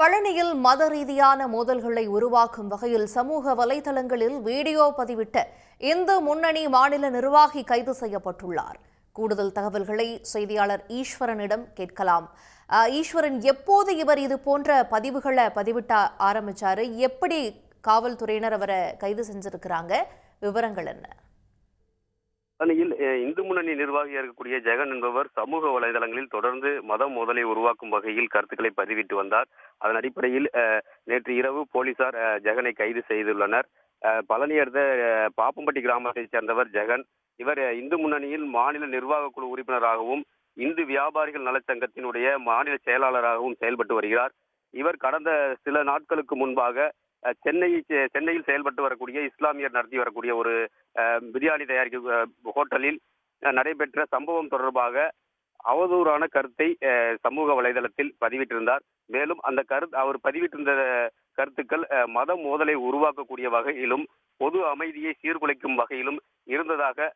பழனியில் மத ரீதியான மோதல்களை உருவாக்கும் வகையில் சமூக வலைதளங்களில் வீடியோ பதிவிட்ட இந்து முன்னணி மாநில நிர்வாகி கைது செய்யப்பட்டுள்ளார். கூடுதல் தகவல்களை செய்தியாளர் ஈஸ்வரனிடம் கேட்கலாம். ஈஸ்வரன் எப்போது இவர் இது போன்ற பதிவுகளை பதிவிட்ட ஆரம்பிச்சாரு? எப்படி காவல்துறையினர் அவரை கைது செஞ்சிருக்கிறாங்க? விவரங்கள் என்ன? பழனியில் இந்து முன்னணி நிர்வாகியாக இருக்கக்கூடிய ஜெகன் என்பவர் சமூக வலைதளங்களில் தொடர்ந்து மத மோதலை உருவாக்கும் வகையில் கருத்துக்களை பதிவிட்டு வந்தார். அதன் அடிப்படையில் நேற்று இரவு போலீசார் ஜெகனை கைது செய்துள்ளனர். பழனி அடுத்த பாப்பம்பட்டி கிராமத்தைச் சேர்ந்தவர் ஜெகன். இவர் இந்து முன்னணியில் மாநில நிர்வாக குழு உறுப்பினராகவும் இந்து வியாபாரிகள் நலச்சங்கத்தினுடைய மாநில செயலாளராகவும் செயல்பட்டு வருகிறார். இவர் கடந்த சில நாட்களுக்கு முன்பாக சென்னை சென்னையில் செயல்பட்டு வரக்கூடிய இஸ்லாமியர் நடத்தி வரக்கூடிய ஒரு பிரியாணி தயாரிக்கும் ஹோட்டலில் நடைபெற்ற சம்பவம் தொடர்பாக அவதூறான கருத்தை சமூக வலைதளத்தில் பதிவிட்டிருந்தார். மேலும் அந்த கருத்து அவர் பதிவிட்டிருந்த கருத்துக்கள் மத மோதலை உருவாக்கக்கூடிய வகையிலும் பொது அமைதியை சீர்குலைக்கும் வகையிலும் இருந்ததாக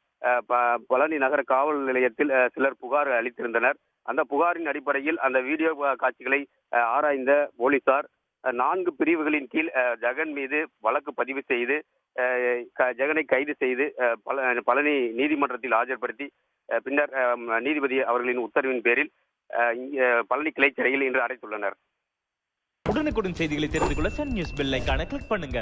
ப- பழனி நகர காவல் நிலையத்தில் சிலர் புகார் அளித்திருந்தனர். அந்த புகாரின் அடிப்படையில் அந்த வீடியோ காட்சிகளை ஆராய்ந்த போலீசார் நான்கு பிரிவுகளின் கீழ் ஜெகன் மீது வழக்கு பதிவு செய்து ஜெகனை கைது செய்து பல பழனி நீதிமன்றத்தில் ஆஜர்படுத்தி பின்னர் நீதிபதி அவர்களின் உத்தரவின் பேரில் பழனி கிளை சிறையில் இன்று அடைத்துள்ளனர். உடனுக்குடன் செய்திகளை தெரிந்து கொள்ள சன் நியூஸ் பெல் ஐகானை கிளிக் பண்ணுங்க.